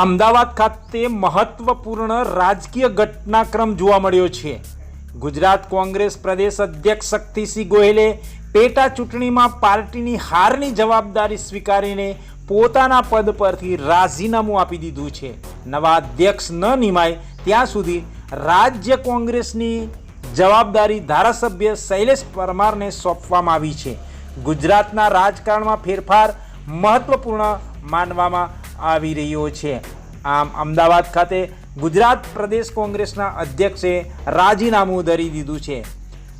અમદાવાદ ખાતે મહત્વપૂર્ણ રાજકીય ઘટનાક્રમ જોવા મળ્યો છે. ગુજરાત કોંગ્રેસ પ્રદેશ અધ્યક્ષ શક્તિસિંહ ગોહિલે પેટા ચૂંટણીમાં પાર્ટીની હારની જવાબદારી સ્વીકારીને પોતાના પદ પરથી રાજીનામું આપી દીધું છે. નવા અધ્યક્ષ ન નિમાય ત્યાં સુધી રાજ્ય કોંગ્રેસની જવાબદારી ધારાસભ્ય શૈલેષ પરમારને સોંપવામાં આવી છે. ગુજરાતના રાજકારણમાં ફેરફાર મહત્વપૂર્ણ માનવામાં આવી રહ્યો છે. આમ અમદાવાદ ખાતે ગુજરાત પ્રદેશ કોંગ્રેસના અધ્યક્ષે રાજીનામું ધરી દીધું છે.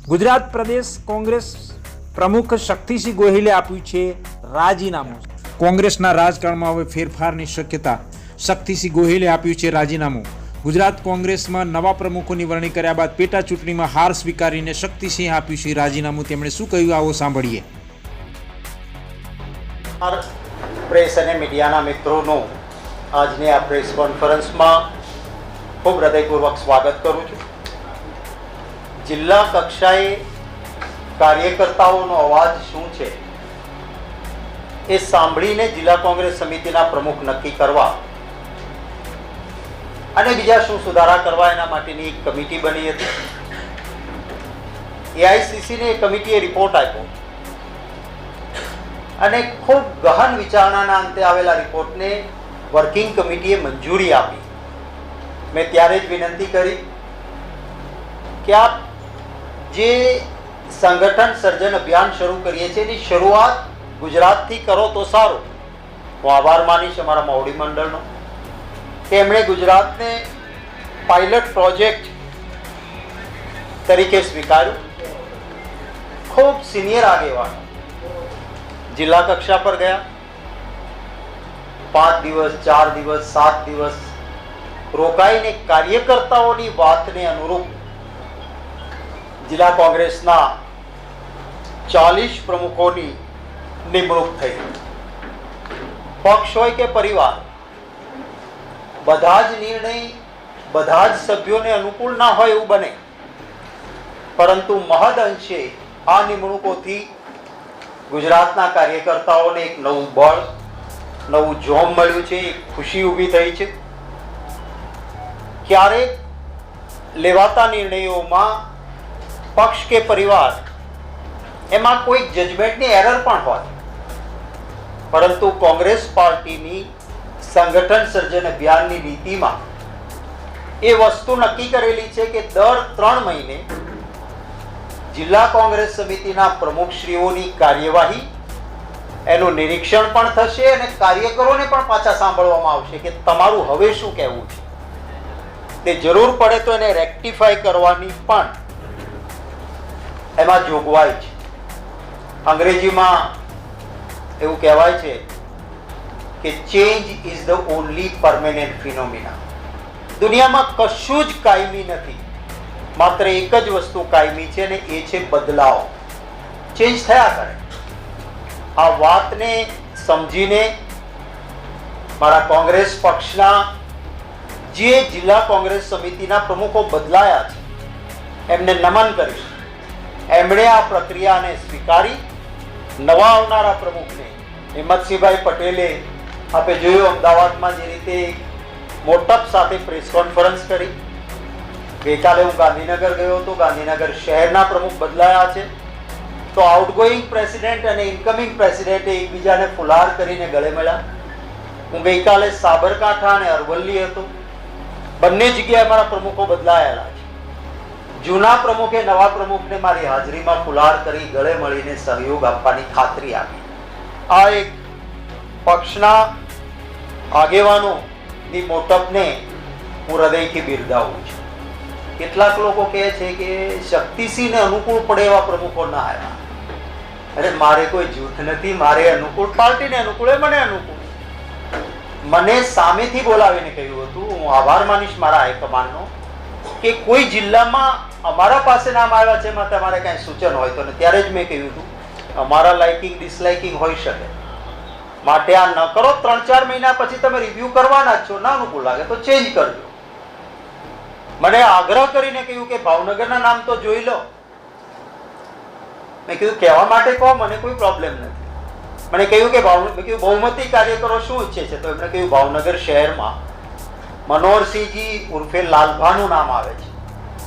ગુજરાત પ્રદેશ કોંગ્રેસ પ્રમુખ શક્તિસિંહ ગોહિલે આપ્યું છે રાજીનામું. કોંગ્રેસના રાજકારણમાં હવે ફેરફારની શક્યતા શક્તિસિંહ ગોહિલે આપ્યું છે રાજીનામું. ગુજરાત કોંગ્રેસમાં નવા પ્રમુખોની વરણી કર્યા બાદ પેટા ચૂંટણીમાં હાર સ્વીકારીને શક્તિસિંહ આપ્યું છે રાજીનામું. તેમણે શું કહ્યું? આવો સાંભળીએ. પ્રેસ અને મીડિયાના મિત્રોનું આજની આ પ્રેસ કોન્ફરન્સમાં ખૂબ હૃદયપૂર્વક સ્વાગત કરું છું. જિલ્લા કક્ષાએ કાર્યકર્તાઓનો અવાજ શું છે એ સાંભળીને જિલ્લા કોંગ્રેસ સમિતિના પ્રમુખ નક્કી કરવા અને બીજા શું સુધારા કરવા એના માટેની એક કમિટી બની હતી. એઆઈસીસીને એ કમિટીએ રિપોર્ટ આપ્યો. અને ખૂબ ગહન વિચારણાના અંતે આવેલા રિપોર્ટને વર્કિંગ કમિટીએ મંજૂરી આપી. મેં ત્યારે જ વિનંતી કરી કે આપ જે સંગઠન સર્જન અભિયાન શરૂ કરીએ છીએ એની શરૂઆત ગુજરાતથી કરો તો સારું. હું આભાર માનીશ અમારા મોવડી મંડળનો કે એમણે ગુજરાતને પાયલટ પ્રોજેક્ટ તરીકે સ્વીકાર્યું. ખૂબ સિનિયર આગેવાનો. જિલ્લા કક્ષા પર ગયા. પાંચ દિવસ, ચાર દિવસ, સાત દિવસ રોકાઈને કાર્યકર્તાઓની વાતને અનુરૂપ જિલ્લા કોંગ્રેસના ચાલીસ પ્રમુખોની નિમણૂક થઈ. પક્ષ હોય કે પરિવાર, બધા જ નિર્ણય બધા જ સભ્યોને અનુકૂળ ના હોય એવું બને. પરંતુ મહદ અંશે આ નિમણૂકોથી ગુજરાતના કાર્યકર્તાઓને એક નવું બળ, નવું જોમ મળ્યું છે, એક ખુશી ઊભી થઈ છે. ક્યારેક લેવાતા નિર્ણયોમાં પક્ષ કે પરિવાર, એમાં કોઈ જજમેન્ટની એરર પણ હોય. પરંતુ કોંગ્રેસ પાર્ટીની સંગઠન સર્જન અભિયાનની નીતિમાં એ વસ્તુ નક્કી કરેલી છે કે દર ત્રણ મહિને જિલ્લા કોંગ્રેસ સમિતિના પ્રમુખશ્રીઓની કાર્યવાહી, એનું નિરીક્ષણ પણ થશે અને કાર્યકરોને પણ પાછા સાંભળવામાં આવશે કે તમારું હવે શું કહેવું છે. તે જરૂર પડે તો એને રેક્ટિફાઈ કરવાની પણ એમાં જોગવાઈ છે. અંગ્રેજીમાં એવું કહેવાય છે કે change is the only permanent phenomena દુનિયામાં કશું જ કાયમી નથી. માત્ર એક જ વસ્તુ કાયમી છે ને એ છે બદલાવ. ચેન્જ થયા કરે. આ વાતને સમજીને મારા કોંગ્રેસ પક્ષના જે જિલ્લા કોંગ્રેસ સમિતિના પ્રમુખો બદલાયા છે, એમને નમન કરીશ. એમણે આ પ્રક્રિયાને સ્વીકારી, નવા આવનારા પ્રમુખને હિંમતસિંહભાઈ પટેલે આપે જોયું અમદાવાદમાં જે રીતે મોટપ સાથે પ્રેસ કોન્ફરન્સ કરી ગઈકાલે હું ગાંધીનગર ગયો હતો. ગાંધીનગર શહેરના પ્રમુખ બદલાયા છે. તો આઉટગોઈંગ પ્રેસિડેન્ટ અને ઇન્કમિંગ પ્રેસિડેન્ટે એકબીજાને ફુલાર કરીને ગળે મળ્યા. હું ગઈકાલે સાબરકાંઠા અને અરવલ્લી હતો. બંને જગ્યાએ મારા પ્રમુખો બદલાયેલા છે. જૂના પ્રમુખે નવા પ્રમુખને મારી હાજરીમાં ફુલાર કરી ગળે મળીને સહયોગ આપવાની ખાતરી આપી. આ એક પક્ષના આગેવાનોની મોટપને હું હૃદયથી બિરદાવું છું. કેટલાક લોકો કહે છે કે શક્તિસિંહને અનુકૂળ પડે એવા પ્રમુખો ના આવ્યા. અરે મારે કોઈ જૂથ નથી, મારે અનુકૂળ, પાર્ટીને અનુકૂળ મને અનુકૂળ. મને સામેથી બોલાવીને કહ્યું હતું, હું આભાર માનીશ મારા હાઈકમાન્ડનો, કે કોઈ જિલ્લામાં અમારા પાસે નામ આવ્યા છે એમાં તમારે કાંઈ સૂચન હોય તો ને, ત્યારે જ મેં કહ્યું હતું, અમારા લાઇકિંગ ડિસલાઇકિંગ હોઈ શકે. માટે આ ન કરો, ત્રણ ચાર મહિના પછી તમે રિવ્યૂ કરવાના જ છો, ના અનુકૂળ લાગે તો ચેન્જ કરજો. મને આગ્રહ કરીને કહ્યું કે ભાવનગરના નામ તો જોઈ લો. મેં કીધું, કહેવા માટે કહો, મને કોઈ પ્રોબ્લેમ નથી. મને કહ્યું કે ભાવ, મેં કીધું, બહુમતી કાર્યકરો શું ઈચ્છે છે? તો એમણે કહ્યું, ભાવનગર શહેરમાં મનોહરસિંહજી ઉર્ફે લાલભાનું નામ આવે છે.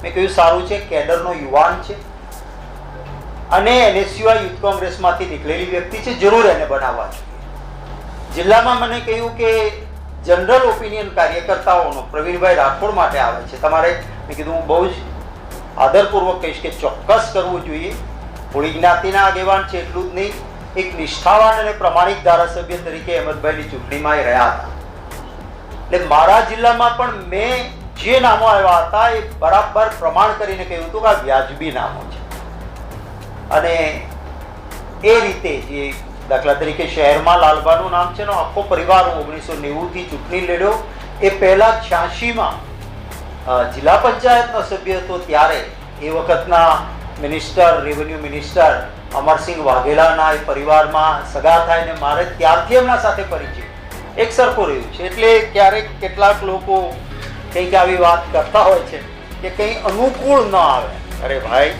મેં કહ્યું, સારું છે, કેડરનો યુવાન છે અને એનએસયુઆઈ યુથ કોંગ્રેસમાંથી નીકળેલી વ્યક્તિ છે, જરૂર એને બનાવવા જોઈએ. જિલ્લામાં મને કહ્યું કે જનરલ ઓપિનિયન કાર્યકર્તાઓનો, પ્રવીણભાઈ રાઠોડ માટે આવે છે. તમારે મેં કીધું, હું બહુ જ આદરપૂર્વક કહીશ કે ચોક્કસ કરવું જોઈએ. હોળી જ્ઞાતિના આગેવાન છે એટલું જ નહીં, એક નિષ્ઠાવાન અને પ્રમાણિક ધારાસભ્ય તરીકે અહેમદભાઈની ચૂંટણીમાં એ રહ્યા હતા. એટલે મારા જિલ્લામાં પણ મેં જે નામો આવ્યા હતા, એ બરાબર પ્રમાણ કરીને કહ્યું હતું કે આ વ્યાજબી નામો છે. અને એ રીતે જે દાખલા તરીકે શહેરમાં લાલબાનું નામ છે આખો પરિવાર ઓગણીસો નેવુંથી ચૂંટણી લડ્યો. એ પહેલા છ્યાસીમાં જિલ્લા પંચાયતનો સભ્ય હતો ત્યારે એ વખતના મિનિસ્ટર, રેવન્યુ મિનિસ્ટર અમરસિંહ વાઘેલાના એ પરિવારમાં સગા થાય ને મારે ત્યારથી એમના સાથે પરિચય. એક સરખો રહ્યું છે. એટલે ક્યારેક કેટલાક લોકો કંઈક આવી વાત કરતા હોય છે કે કંઈ અનુકૂળ ન આવે. અરે ભાઈ,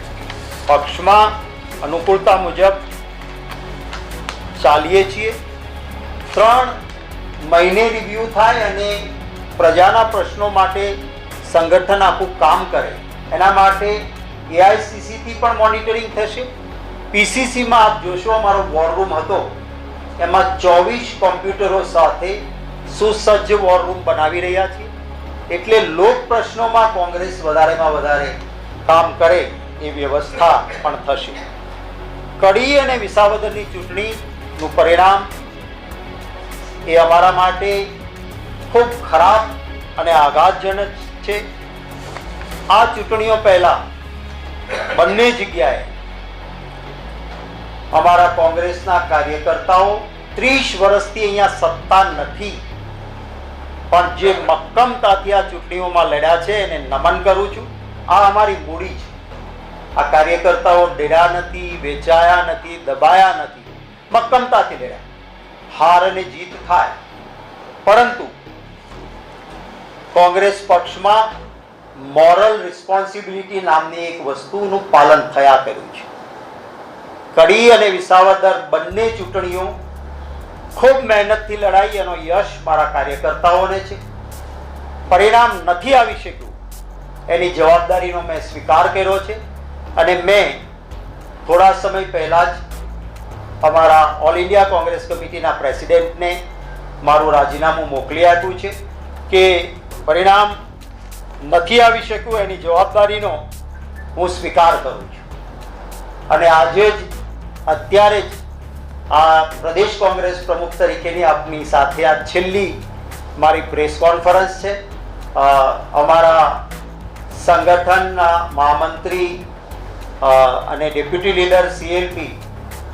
પક્ષમાં અનુકૂળતા મુજબ ચાલીએ છીએ. ત્રણ મહિને રિવ્યૂ થાય અને પ્રજાના પ્રશ્નો માટે સંગઠન આખું કામ કરે. એના માટે એઆઈસીસીથી પણ મોનિટરિંગ થશે. પીસીસીમાં આપ જોશો, અમારો વોર રૂમ હતો. એમાં ચોવીસ કોમ્પ્યુટરો સાથે સુસજ્જ વોરરૂમ બનાવી રહ્યા છીએ. એટલે લોક પ્રશ્નોમાં કોંગ્રેસ વધારેમાં વધારે કામ કરે એ વ્યવસ્થા પણ થશે. કડી અને વિસાવદરની ચૂંટણીનું પરિણામ એ અમારા માટે ખૂબ ખરાબ અને આઘાતજનક છે. આ ચૂંટણીઓ પહેલા બંને જગ્યાએ અમારા કોંગ્રેસના કાર્યકર્તાઓ ત્રીસ વર્ષથી અહીંયા સત્તા નથી. પણ જે મક્કમતાથી આ ચૂંટણીઓમાં લડ્યા છે એને નમન કરું છું. આ અમારી મૂડી છે. આ કાર્યકર્તાઓ ડેરા નથી, વેચાયા નથી, દબાયા નથી. મક્કમતાથી લડ્યા. હાર અને જીત થાય. પરંતુ કોંગ્રેસ પક્ષમાં મોરલ રિસ્પોન્સિબિલિટી નામની એક વસ્તુનું પાલન થયા કર્યું છે. કડી અને વિસાવદર બંને ચૂંટણીઓ ખૂબ મહેનતથી લડાઈ એનો યશ મારા કાર્યકર્તાઓને છે. પરિણામ નથી આવી શક્યું. એની જવાબદારીનો મેં સ્વીકાર કર્યો છે. અને મેં થોડા સમય પહેલા જ અમારા ઓલ ઇન્ડિયા કોંગ્રેસ કમિટીના પ્રેસિડેન્ટને મારું રાજીનામું મોકલી આપ્યું છે કે પરિણામ નથી આવી શક્યું, એની જવાબદારીનો હું સ્વીકાર કરું છું. અને આજે જ, અત્યારે જ આ પ્રદેશ કોંગ્રેસ પ્રમુખ તરીકેની આપની સાથે આ છેલ્લી મારી પ્રેસ કોન્ફરન્સ છે. અમારા સંગઠનના મહામંત્રી અને ડેપ્યુટી લીડર સીએલપી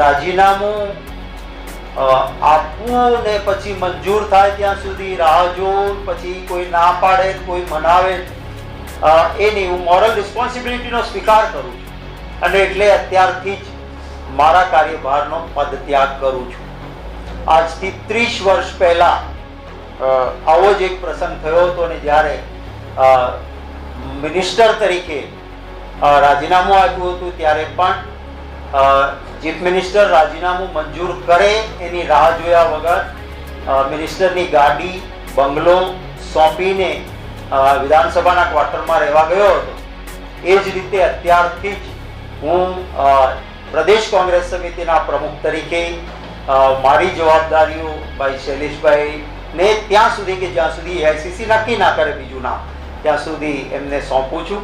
રાજીનામું આપવું ને પછી મંજૂર થાય ત્યાં સુધી રાહ જોવું, પછી કોઈ ના પાડે, કોઈ મનાવે એની હું મોરલ રિસ્પોન્સિબિલિટીનો સ્વીકાર કરું છું. અને એટલે અત્યારથી જ મારા કાર્યભારનો પદત્યાગ કરું છું. આજથી ત્રીસ વર્ષ પહેલાં આવો જ એક પ્રસંગ થયો હતો ને જ્યારે મિનિસ્ટર તરીકે રાજીનામું આપ્યું હતું, ત્યારે પણ ચીફ મિનિસ્ટર રાજીનામું મંજૂર કરે એની રાહ જોયા વગર મિનિસ્ટરની ગાડી, બંગલો સોંપીને વિધાનસભાના ક્વાર્ટરમાં રહેવા ગયો હતો. એ જ રીતે અત્યારથી જ હું પ્રદેશ કોંગ્રેસ સમિતિના પ્રમુખ તરીકે મારી જવાબદારીઓ ભાઈ શૈલેષભાઈ ને ત્યાં સુધી કે જ્યાં સુધી એઆઈસીસી નક્કી ના કરે બીજું નામ, ત્યાં સુધી એમને સોંપું છું.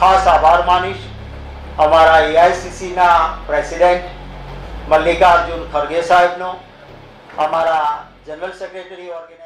ખાસ આભાર માનીશ. અમારા એઆઈસીસીના પ્રેસિડેન્ટ મલ્લિકાર્જુન ખરગે સાહેબનો અમારા જનરલ સેક્રેટરી ઓર્ગેનાઇઝ